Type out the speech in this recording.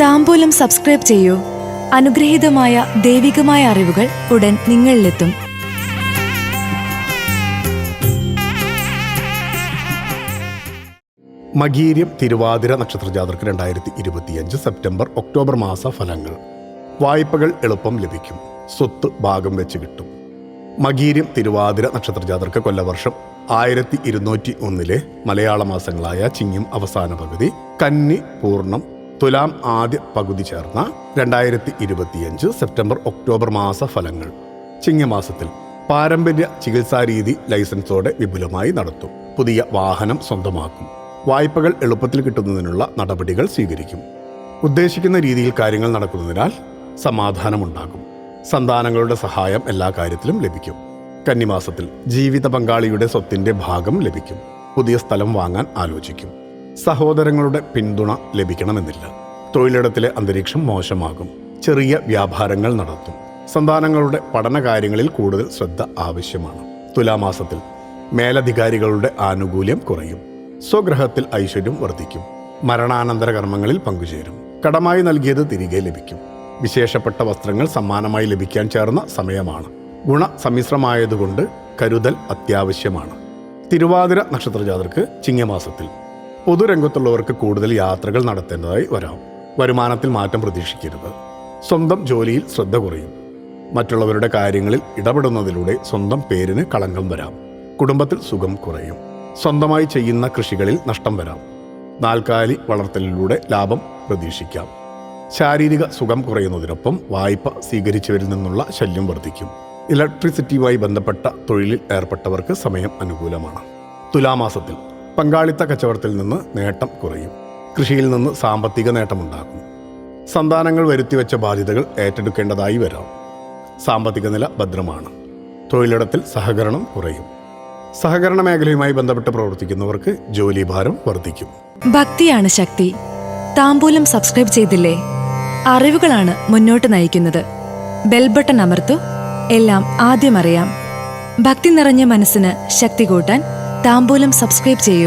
താമ്പൂലം subscribe ചെയ്യൂ. അനുഗ്രഹീതമായ ദൈവികമായ അറിവുകൾ ഉടൻ നിങ്ങളിലെത്തും. മകീര്യം തിരുവാതിര നക്ഷത്ര ജാതർക്ക് രണ്ടായിരത്തി ഇരുപത്തിയഞ്ച് സെപ്റ്റംബർ ഒക്ടോബർ മാസ ഫലങ്ങൾ. വായ്പകൾ എളുപ്പം ലഭിക്കും. സ്വത്ത് ഭാഗം വെച്ച് കിട്ടും. മകീര്യം തിരുവാതിര നക്ഷത്ര ജാതർക്ക് കൊല്ലവർഷം ആയിരത്തി ഇരുന്നൂറ്റി ഒന്നിലെ മലയാള മാസങ്ങളായ ചിങ്ങം അവസാന പകുതി കന്നി പൂർണം തുലാം ആദ്യ പകുതി ചേർന്ന രണ്ടായിരത്തി ഇരുപത്തിയഞ്ച് സെപ്റ്റംബർ ഒക്ടോബർ മാസ ഫലങ്ങൾ ചിങ്ങമാസത്തിൽ പാരമ്പര്യ ചികിത്സാരീതി ലൈസൻസോടെ വിപുലമായി നടത്തും. പുതിയ വാഹനം സ്വന്തമാക്കും. വായ്പകൾ എളുപ്പത്തിൽ കിട്ടുന്നതിനുള്ള നടപടികൾ സ്വീകരിക്കും. ഉദ്ദേശിക്കുന്ന രീതിയിൽ കാര്യങ്ങൾ നടക്കുന്നതിനാൽ സമാധാനമുണ്ടാകും. സന്താനങ്ങളുടെ സഹായം എല്ലാ കാര്യത്തിലും ലഭിക്കും. കന്നിമാസത്തിൽ ജീവിത പങ്കാളിയുടെ സ്വത്തിന്റെ ഭാഗം ലഭിക്കും. പുതിയ സ്ഥലം വാങ്ങാൻ ആലോചിക്കും. സഹോദരങ്ങളുടെ പിന്തുണ ലഭിക്കണമെന്നില്ല. തൊഴിലിടത്തിലെ അന്തരീക്ഷം മോശമാകും. ചെറിയ വ്യാപാരങ്ങൾ നടത്തും. സന്താനങ്ങളുടെ പഠനകാര്യങ്ങളിൽ കൂടുതൽ ശ്രദ്ധ ആവശ്യമാണ്. തുലാമാസത്തിൽ മേലധികാരികളുടെ ആനുകൂല്യം കുറയും. സ്വഗ്രഹത്തിൽ ഐശ്വര്യം വർദ്ധിക്കും. മരണാനന്തര കർമ്മങ്ങളിൽ പങ്കുചേരും. കടമായി നൽകിയത് തിരികെ ലഭിക്കും. വിശേഷപ്പെട്ട വസ്ത്രങ്ങൾ സമ്മാനമായി ലഭിക്കാൻ ചേർന്ന സമയമാണ്. ഗുണ സമ്മിശ്രമായതുകൊണ്ട് കരുതൽ അത്യാവശ്യമാണ്. തിരുവാതിര നക്ഷത്രജാതർക്ക് ചിങ്ങമാസത്തിൽ പൊതുരംഗത്തുള്ളവർക്ക് കൂടുതൽ യാത്രകൾ നടത്തേണ്ടതായി വരാം. വരുമാനത്തിൽ മാറ്റം പ്രതീക്ഷിക്കരുത്. സ്വന്തം ജോലിയിൽ ശ്രദ്ധ കുറയും. മറ്റുള്ളവരുടെ കാര്യങ്ങളിൽ ഇടപെടുന്നതിലൂടെ സ്വന്തം പേരിന് കളങ്കം വരാം. കുടുംബത്തിൽ സുഖം കുറയും. സ്വന്തമായി ചെയ്യുന്ന കൃഷികളിൽ നഷ്ടം വരാം. നാൽക്കാലി വളർത്തലിലൂടെ ലാഭം പ്രതീക്ഷിക്കാം. ശാരീരിക സുഖം കുറയുന്നതിനൊപ്പം വായ്പ സ്വീകരിച്ചവരിൽ നിന്നുള്ള ശല്യം വർദ്ധിക്കും. ഇലക്ട്രിസിറ്റിയുമായി ബന്ധപ്പെട്ട തൊഴിലിൽ ഏർപ്പെട്ടവർക്ക് സമയം അനുകൂലമാണ്. തുലാമാസത്തിൽ പങ്കാളിത്ത കച്ചവടത്തിൽ നിന്ന് നേട്ടം കുറയും. കൃഷിയിൽ നിന്ന് സാമ്പത്തിക നേട്ടമുണ്ടാകും. സന്താനങ്ങൾ വരുത്തിവെച്ച ബാധ്യതകൾ ഏറ്റെടുക്കേണ്ടതായി വരാം. സാമ്പത്തിക നില ഭദ്രമാണ്. തൊഴിലിടത്തിൽ സഹകരണം കുറയും. സഹകരണ മേഖലയുമായി ബന്ധപ്പെട്ട് പ്രവർത്തിക്കുന്നവർക്ക് ജോലിഭാരം വർദ്ധിക്കും. ഭക്തിയാണ് ശക്തി. താമ്പൂലം സബ്സ്ക്രൈബ് ചെയ്തില്ലേ? അറിവുകളാണ് മുന്നോട്ട് നയിക്കുന്നത്. ബെൽബട്ടൺ അമർത്തു. എല്ലാം ആദ്യം അറിയാം. ഭക്തി നിറഞ്ഞ മനസ്സിന് ശക്തി കൂട്ടാൻ താമ്പൂലം സബ്സ്ക്രൈബ് ചെയ്യൂ.